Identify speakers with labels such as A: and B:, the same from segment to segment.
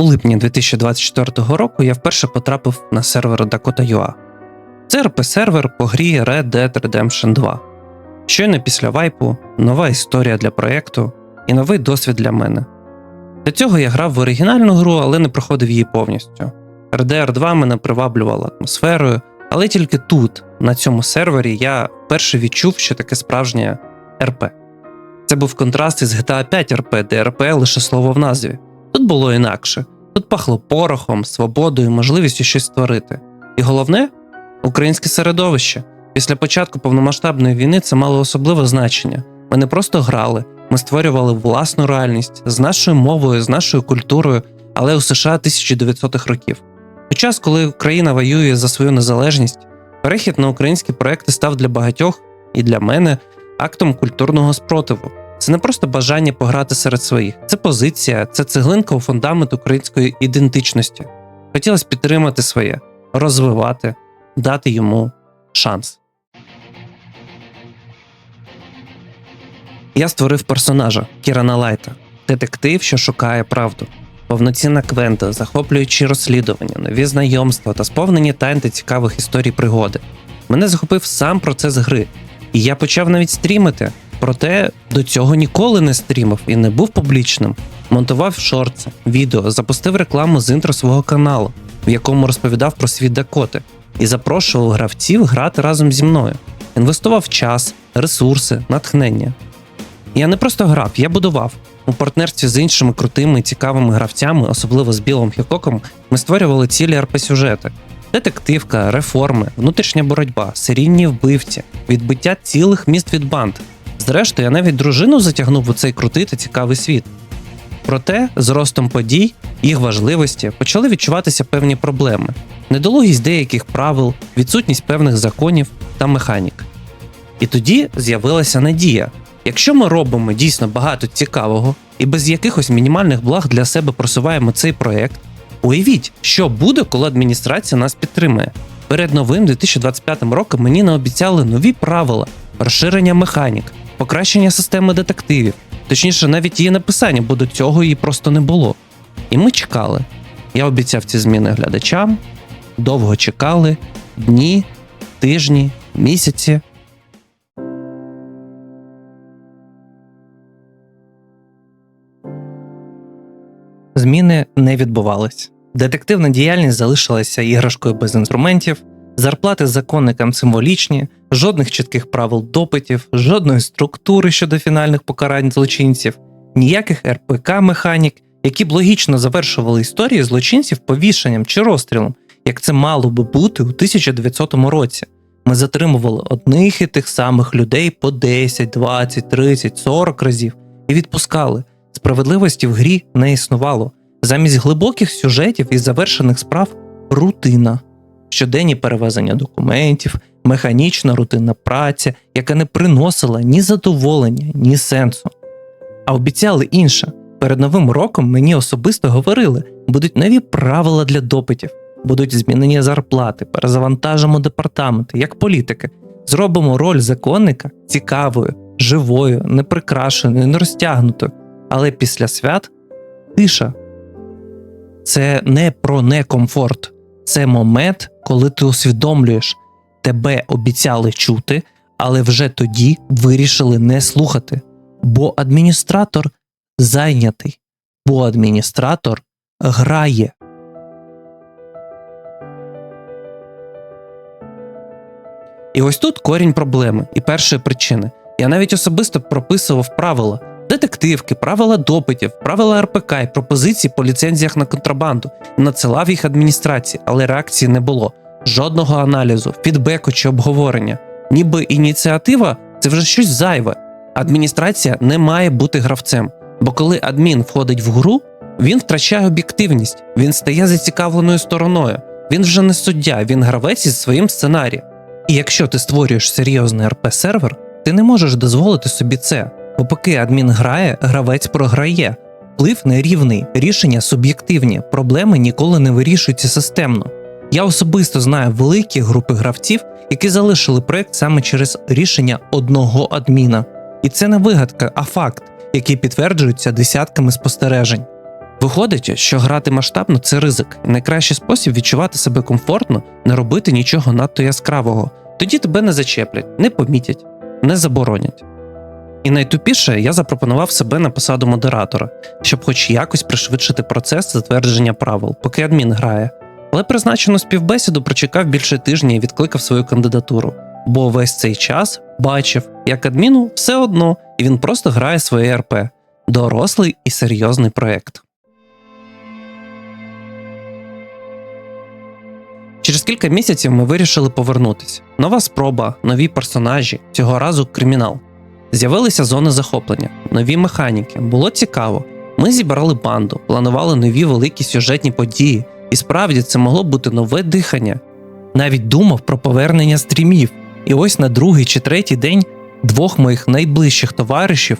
A: У липні 2024 року я вперше потрапив на сервер Dakota.ua. Це РП-сервер по грі Red Dead Redemption 2. Щойно після вайпу, нова історія для проєкту і новий досвід для мене. До цього я грав в оригінальну гру, але не проходив її повністю. RDR 2 мене приваблювала атмосферою, але тільки тут, на цьому сервері, я вперше відчув, що таке справжнє РП. Це був контраст із GTA 5 РП, де РП лише слово в назві. Тут було інакше. Тут пахло порохом, свободою, можливістю щось створити. І головне українське середовище. Після початку повномасштабної війни це мало особливе значення. Ми не просто грали, ми створювали власну реальність з нашою мовою, з нашою культурою, але у США 1900-х років. У час, коли Україна воює за свою незалежність, перехід на українські проекти став для багатьох і для мене актом культурного спротиву. Це не просто бажання пограти серед своїх, це позиція, це цеглинка у фундамент української ідентичності. Хотілося підтримати своє, розвивати, дати йому шанс. Я створив персонажа Кірана Лайта, детектив, що шукає правду, повноцінна квента, захоплюючі розслідування, нові знайомства та сповнені тайн та цікавих історій пригоди. Мене захопив сам процес гри, і я почав навіть стрімити. Проте до цього ніколи не стрімив і не був публічним. Монтував шорти, відео, запустив рекламу з інтро свого каналу, в якому розповідав про світ Дакоти, і запрошував гравців грати разом зі мною. Інвестував час, ресурси, натхнення. Я не просто грав, я будував. У партнерстві з іншими крутими і цікавими гравцями, особливо з Білом Хікоком, ми створювали цілі РП-сюжети. Детективка, реформи, внутрішня боротьба, серійні вбивці, відбиття цілих міст від банд. Зрештою, я навіть дружину затягнув у цей крутий та цікавий світ. Проте, з ростом подій, їх важливості почали відчуватися певні проблеми: недолугість деяких правил, відсутність певних законів та механік. І тоді з'явилася надія. Якщо ми робимо дійсно багато цікавого і без якихось мінімальних благ для себе просуваємо цей проект, уявіть, що буде, коли адміністрація нас підтримує. Перед новим 2025 роком мені наобіцяли нові правила, розширення механік, покращення системи детективів, точніше, навіть її написання, бо до цього її просто не було. І ми чекали. Я обіцяв ці зміни глядачам, довго чекали дні, тижні, місяці. Зміни не відбувались. Детективна діяльність залишилася іграшкою без інструментів, зарплати законникам символічні, жодних чітких правил допитів, жодної структури щодо фінальних покарань злочинців, ніяких РПК-механік, які б логічно завершували історії злочинців повішенням чи розстрілом, як це мало би бути у 1900 році. Ми затримували одних і тих самих людей по 10, 20, 30, 40 разів і відпускали. Справедливості в грі не існувало. Замість глибоких сюжетів і завершених справ рутина, щоденні перевезення документів, механічна рутинна праця, яка не приносила ні задоволення, ні сенсу. А обіцяли інше. Перед новим роком мені особисто говорили, будуть нові правила для допитів, будуть змінені зарплати, перезавантажимо департаменти, як політики. Зробимо роль законника цікавою, живою, неприкрашеною, не розтягнутою. Але після свят тиша. Це не про некомфорт, це момент, коли ти усвідомлюєш, тебе обіцяли чути, але вже тоді вирішили не слухати. Бо адміністратор зайнятий, бо адміністратор грає. І ось тут корінь проблеми і першої причини. Я навіть особисто прописував правила детективки, правила допитів, правила РПК і пропозиції по ліцензіях на контрабанду, надсилав їх адміністрації, але реакції не було. Жодного аналізу, фідбеку чи обговорення. Ніби ініціатива це вже щось зайве. Адміністрація не має бути гравцем, бо коли адмін входить в гру, він втрачає об'єктивність, він стає зацікавленою стороною. Він вже не суддя, він гравець із своїм сценарієм. І якщо ти створюєш серйозний РП-сервер, ти не можеш дозволити собі це. Бо поки адмін грає, гравець програє. Вплив нерівний, рішення суб'єктивні, проблеми ніколи не вирішуються системно. Я особисто знаю великі групи гравців, які залишили проект саме через рішення одного адміна. І це не вигадка, а факт, який підтверджується десятками спостережень. Виходить, що грати масштабно це ризик, найкращий спосіб відчувати себе комфортно не робити нічого надто яскравого. Тоді тебе не зачеплять, не помітять, не заборонять. І найтупіше я запропонував себе на посаду модератора, щоб хоч якось пришвидшити процес затвердження правил, поки адмін грає. Але призначену співбесіду прочекав більше тижня і відкликав свою кандидатуру, бо весь цей час бачив, як адміну все одно, і він просто грає своє РП. Дорослий і серйозний проект. Через кілька місяців ми вирішили повернутися. Нова спроба, нові персонажі, цього разу кримінал. З'явилися зони захоплення, нові механіки. Було цікаво. Ми зібрали банду, планували нові великі сюжетні події, і справді це могло бути нове дихання. Навіть думав про повернення стрімів. І ось на другий чи третій день двох моїх найближчих товаришів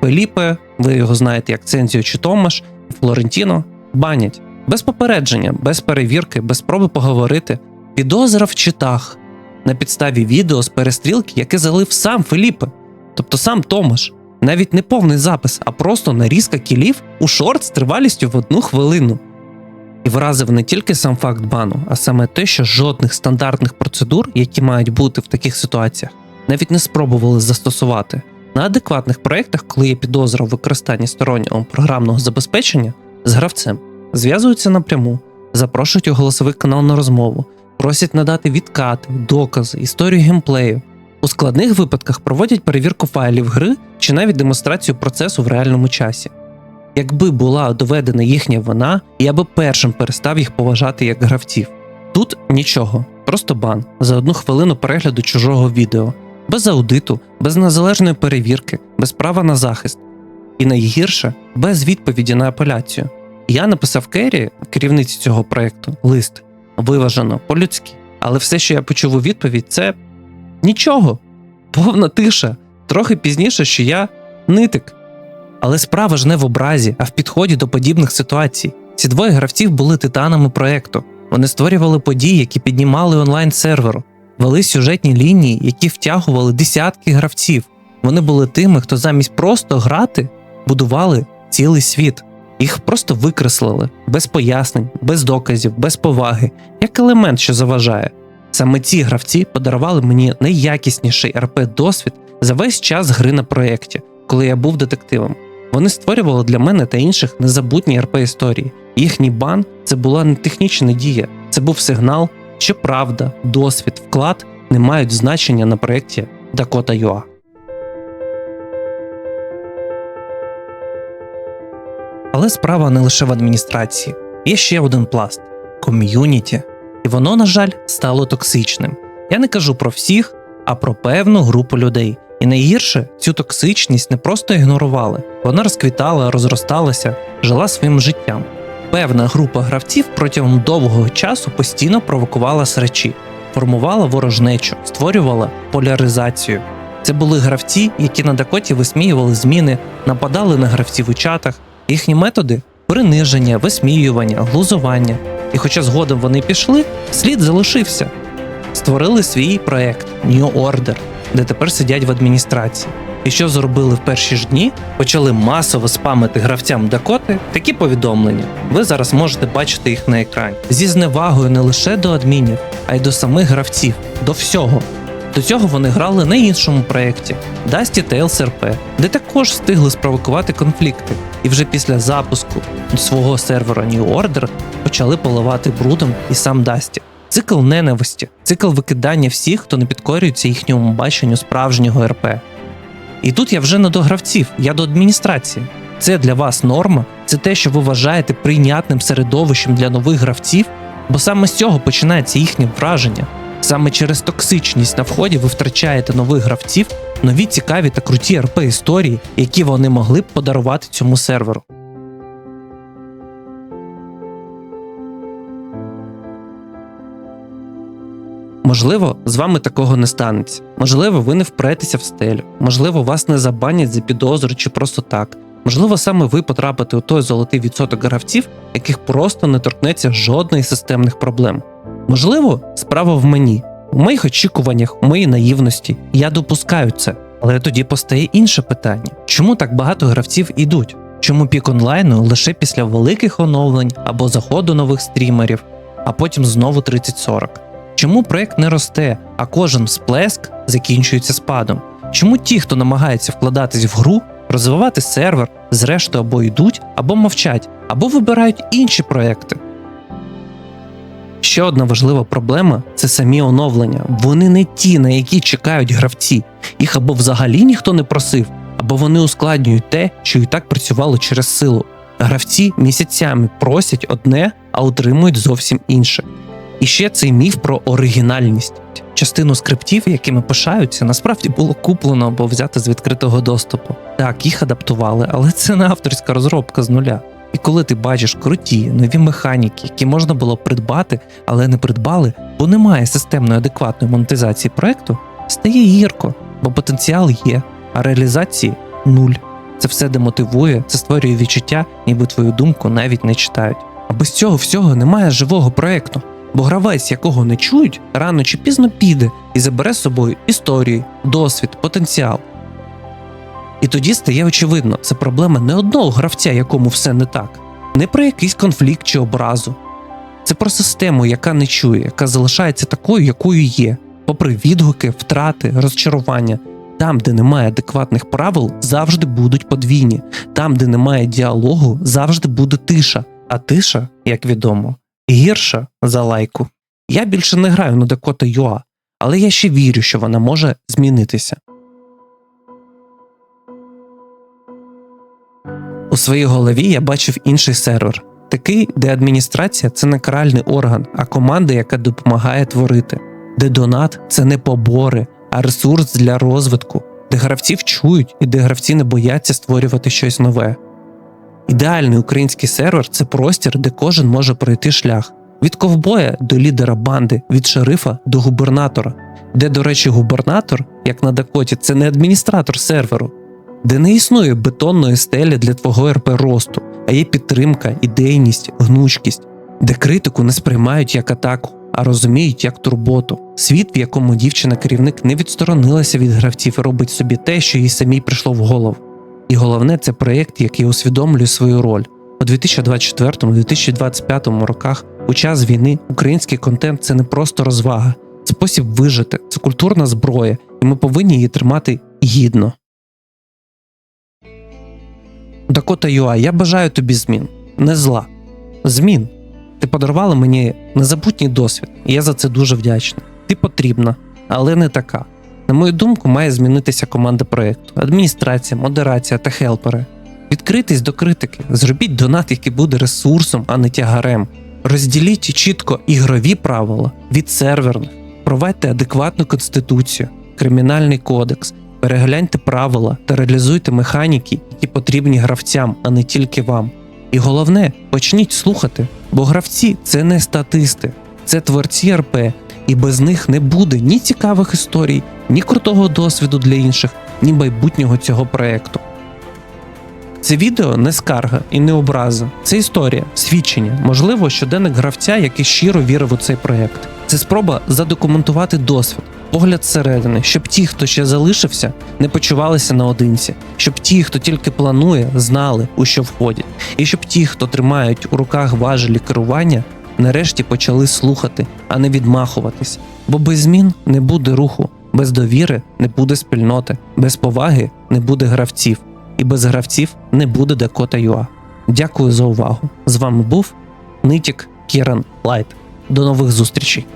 A: Феліпе, ви його знаєте як Цензіо чи Томаш, і Флорентіно, банять. Без попередження, без перевірки, без спроби поговорити. Підозра в читах на підставі відео з перестрілки, яке залив сам Феліпе, тобто сам Томаш. Навіть не повний запис, а просто нарізка кілів у шорт з тривалістю в одну хвилину. І вразив не тільки сам факт бану, а саме те, що жодних стандартних процедур, які мають бути в таких ситуаціях, навіть не спробували застосувати. На адекватних проєктах, коли є підозра у використанні стороннього програмного забезпечення з гравцем, зв'язуються напряму, запрошують у голосовий канал на розмову, просять надати відкати, докази, історію геймплею. У складних випадках проводять перевірку файлів гри чи навіть демонстрацію процесу в реальному часі. Якби була доведена їхня вина, я би першим перестав їх поважати як гравців. Тут нічого, просто бан за одну хвилину перегляду чужого відео, без аудиту, без незалежної перевірки, без права на захист. І найгірше без відповіді на апеляцію. Я написав Керрі, керівниці цього проекту, лист виважено, по-людськи. Але все, що я почув у відповідь, це нічого, повна тиша. Трохи пізніше, що я нитик. Але справа ж не в образі, а в підході до подібних ситуацій. Ці двоє гравців були титанами проекту. Вони створювали події, які піднімали онлайн серверу, вели сюжетні лінії, які втягували десятки гравців. Вони були тими, хто замість просто грати будували цілий світ. Їх просто викреслили без пояснень, без доказів, без поваги, як елемент, що заважає. Саме ці гравці подарували мені найякісніший РП досвід за весь час гри на проєкті, коли я був детективом. Вони створювали для мене та інших незабутні РП історії. Їхній бан це була не технічна дія, це був сигнал, що правда, досвід, вклад не мають значення на проєкті Dakota UA. Але справа не лише в адміністрації. Є ще один пласт ком'юніті. І воно, на жаль, стало токсичним. Я не кажу про всіх, а про певну групу людей. І найгірше цю токсичність не просто ігнорували, вона розквітала, розросталася, жила своїм життям. Певна група гравців протягом довгого часу постійно провокувала срачі, формувала ворожнечу, створювала поляризацію. Це були гравці, які на Дакоті висміювали зміни, нападали на гравців у чатах. Їхні методи приниження, висміювання, глузування. І хоча згодом вони пішли, слід залишився. Створили свій проект New Order, де тепер сидять в адміністрації. І що зробили в перші ж дні? Почали масово спамити гравцям Дакоти такі повідомлення. Ви зараз можете бачити їх на екрані зі зневагою не лише до адмінів, а й до самих гравців, до всього. До цього вони грали на іншому проєкті Dusty Tales RP, де також встигли спровокувати конфлікти, і вже після запуску свого сервера New Order почали поливати брудом і сам Дасті. Цикл ненависті, цикл викидання всіх, хто не підкорюється їхньому баченню справжнього РП. І тут я вже не до гравців, я до адміністрації. Це для вас норма, це те, що ви вважаєте прийнятним середовищем для нових гравців, бо саме з цього починається їхнє враження. Саме через токсичність на вході ви втрачаєте нових гравців, нові цікаві та круті РП історії, які вони могли б подарувати цьому серверу. Можливо, з вами такого не станеться. Можливо, ви не впретеся в стелю. Можливо, вас не забанять за підозру чи просто так. Можливо, саме ви потрапите у той золотий відсоток гравців, яких просто не торкнеться жодної системних проблем. Можливо, справа в мені, у моїх очікуваннях, у моїй наївності. Я допускаю це. Але тоді постає інше питання: чому так багато гравців ідуть? Чому пік онлайну лише після великих оновлень або заходу нових стрімерів, а потім знову 30-40? Чому проект не росте, а кожен сплеск закінчується спадом? Чому ті, хто намагається вкладатись в гру, розвивати сервер, зрештою або йдуть, або мовчать, або вибирають інші проекти? Ще одна важлива проблема це самі оновлення. Вони не ті, на які чекають гравці. Їх або взагалі ніхто не просив, або вони ускладнюють те, що і так працювало через силу. Гравці місяцями просять одне, а отримують зовсім інше. І ще цей міф про оригінальність. Частину скриптів, якими пишаються, насправді було куплено або взято з відкритого доступу. Так, їх адаптували, але це не авторська розробка з нуля. І коли ти бачиш круті нові механіки, які можна було придбати, але не придбали, бо немає системної адекватної монетизації проекту, стає гірко, бо потенціал є, а реалізації нуль. Це все демотивує, це створює відчуття, ніби твою думку навіть не читають. А без цього всього немає живого проекту, бо гравець, якого не чують, рано чи пізно піде і забере з собою історію, досвід, потенціал. І тоді стає очевидно, це проблема не одного гравця, якому все не так, не про якийсь конфлікт чи образу. Це про систему, яка не чує, яка залишається такою, якою є, попри відгуки, втрати, розчарування. Там, де немає адекватних правил, завжди будуть подвійні. Там, де немає діалогу, завжди буде тиша. А тиша, як відомо, гірша за лайку. Я більше не граю на Dakota UA, але я ще вірю, що вона може змінитися. У своїй голові я бачив інший сервер, такий, де адміністрація це не каральний орган, а команда, яка допомагає творити, де донат це не побори, а ресурс для розвитку, де гравців чують і де гравці не бояться створювати щось нове. Ідеальний український сервер це простір, де кожен може пройти шлях. Від ковбоя до лідера банди, від шерифа до губернатора, де, до речі, губернатор, як на Дакоті, це не адміністратор серверу, де не існує бетонної стелі для твого РП росту, а є підтримка, ідейність, гнучкість, де критику не сприймають як атаку, а розуміють як турботу. Світ, в якому дівчина-керівник не відсторонилася від гравців і робить собі те, що їй самій прийшло в голову. І головне, це проєкт, який усвідомлює свою роль. У 2024-2025 роках, у час війни, український контент це не просто розвага, спосіб вижити, це культурна зброя, і ми повинні її тримати гідно. Дакота Юа, я бажаю тобі змін, не зла. Змін. Ти подарувала мені незабутній досвід, і я за це дуже вдячний. Ти потрібна, але не така. На мою думку, має змінитися команда проєкту, адміністрація, модерація та хелпери. Відкритись до критики, зробіть донат, який буде ресурсом, а не тягарем. Розділіть чітко ігрові правила від серверних, проведьте адекватну конституцію, кримінальний кодекс, перегляньте правила та реалізуйте механіки, які потрібні гравцям, а не тільки вам. І головне, почніть слухати, бо гравці це не статисти, це творці РП, і без них не буде ні цікавих історій, ні крутого досвіду для інших, ні майбутнього цього проекту. Це відео не скарга і не образа. Це історія, свідчення, можливо, щоденник гравця, який щиро вірив у цей проект. Це спроба задокументувати досвід, погляд зсередини, щоб ті, хто ще залишився, не почувалися наодинці, щоб ті, хто тільки планує, знали, у що входять, і щоб ті, хто тримають у руках важелі керування, нарешті почали слухати, а не відмахуватись. Бо без змін не буде руху, без довіри не буде спільноти, без поваги не буде гравців, і без гравців не буде Дакота Юа. Дякую за увагу. З вами був Нитік Кіран Лайт. До нових зустрічей.